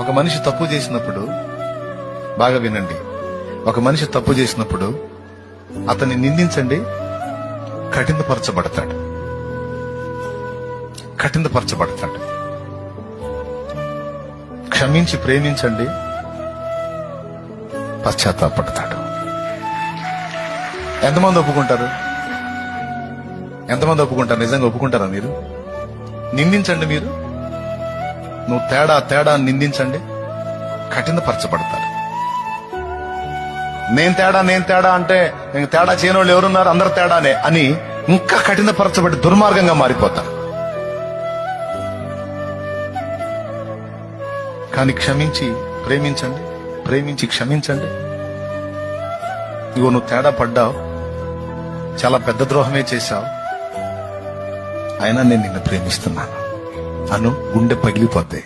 ఒక మనిషి తప్పు చేసినప్పుడు బాగా వినండి. ఒక మనిషి తప్పు చేసినప్పుడు అతన్ని నిందించండి కఠినపరచబడతాడు. కఠినపరచబడతాడు. క్షమించి ప్రేమించండి పశ్చాత్తాపడతాడు ఎంతమంది ఒప్పుకుంటారు? ఎంతమంది ఒప్పుకుంటారు? నిజంగా ఒప్పుకుంటారా మీరు? నిందించండి మీరు? నువ్వు తేడా తేడా నిందించండి. కఠినపరచబడతారు. నేను తేడా నేను తేడా అంటే నేను తేడా చేయని వాళ్ళు ఎవరున్నారు? అందరు తేడానే అని ఇంకా కఠినపరచబడి దుర్మార్గంగా మారిపోతారు. కానీ క్షమించి ప్రేమించండి ప్రేమించి క్షమించండి. ఇగో నువ్వు తేడా పడ్డావు. చాలా పెద్ద ద్రోహమే చేశావు. అయినా నేను నిన్ను ప్రేమిస్తున్నాను. అను గుండె పగిలిపోతాయి